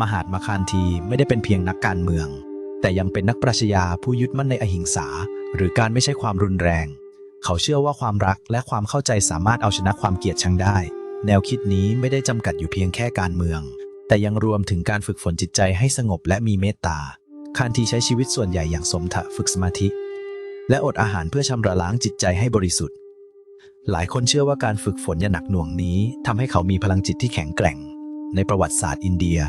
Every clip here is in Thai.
มหาดมาคานทีไม่ได้เป็นเพียงนักการเมือง แต่ยังเป็นนักปรัชญาผู้ยึดมั่นในอหิงสา หรือการไม่ใช่ความรุนแรง เขาเชื่อว่าความรักและความเข้าใจสามารถเอาชนะความเกลียดชังได้ แนวคิดนี้ไม่ได้จำกัดอยู่เพียงแค่การเมือง แต่ยังรวมถึงการฝึกฝนจิตใจให้สงบและมีเมตตาคานทีใช้ชีวิตส่วนใหญ่อย่างสมถะฝึกสมาธิ และอดอาหารเพื่อชำระล้างจิตใจให้บริสุทธิ์ หลายคนเชื่อว่าการฝึกฝนอย่างหนักหน่วงนี้ทำให้เขามีพลังจิตที่แข็งแกร่ง ในประวัติศาสตร์อินเดีย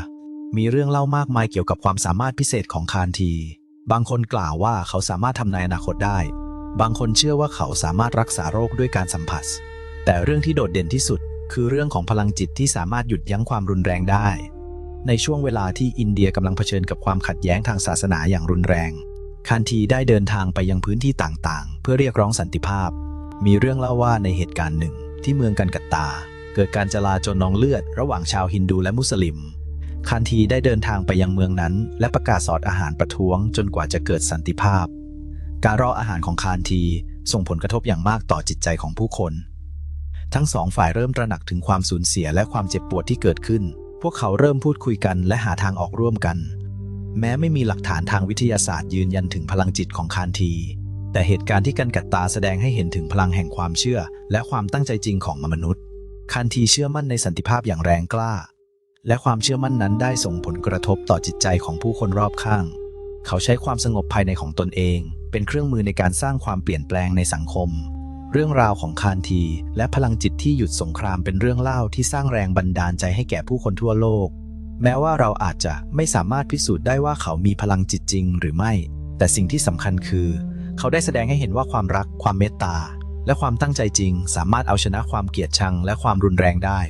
มีเรื่องเล่ามากมายเกี่ยวกับความสามารถพิเศษของคานที บางคนกล่าวว่าเขาสามารถทำนายอนาคตได้ บางคนเชื่อว่าเขาสามารถรักษาโรคด้วยการสัมผัส แต่เรื่องที่โดดเด่นที่สุด คือเรื่องของพลังจิตที่สามารถหยุดยั้งความรุนแรงได้ ในช่วงเวลาที่อินเดียกำลังเผชิญกับความขัดแย้งทางศาสนาอย่างรุนแรง คานทีได้เดินทางไปยังพื้นที่ต่างๆ เพื่อเรียกร้องสันติภาพ มีเรื่องเล่าว่าในเหตุการณ์หนึ่ง ที่เมืองกันกัตตา เกิดการจลาจลนองเลือด ระหว่างชาวฮินดูและมุสลิม คานทีได้เดินทางไปยังเมืองนั้น และประกาศสอดอาหารประท้วงจนกว่าจะเกิดสันติภาพ การรออาหารของคานทีส่งผลกระทบอย่างมากต่อจิตใจของผู้คน ทั้งสองฝ่ายเริ่มตระหนักถึงความสูญเสียและความเจ็บปวดที่เกิดขึ้น พวกเขาเริ่มพูดคุยกันและหาทางออกร่วมกัน แม้ไม่มีหลักฐานทางวิทยาศาสตร์ยืนยันถึงพลังจิตของคานที แต่เหตุการณ์ที่กันกัดตาแสดงให้เห็นถึงพลังแห่งความเชื่อ และความตั้งใจจริงของมนุษย์คานทีเชื่อมั่นในสันติภาพอย่างแรงกล้า และความเชื่อมั่นนั้นได้ส่งผลกระทบต่อจิตใจของผู้คนรอบข้าง เขาใช้ความสงบภายในของตนเอง เป็นเครื่องมือในการสร้างความเปลี่ยนแปลงในสังคม เรื่องราวของคานทีและพลังจิตที่หยุดสงครามเป็นเรื่องเล่าที่สร้างแรงบันดาลใจให้แก่ผู้คนทั่วโลก แม้ว่าเราอาจจะไม่สามารถพิสูจน์ได้ว่าเขามีพลังจิตจริงหรือไม่ แต่สิ่งที่สำคัญคือ เขาได้แสดงให้เห็นว่าความรัก ความเมตตา และความตั้งใจจริง สามารถเอาชนะความเกลียดชังและความรุนแรงได้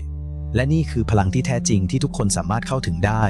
และนี่คือพลังที่แท้จริงที่ทุกคนสามารถเข้าถึงได้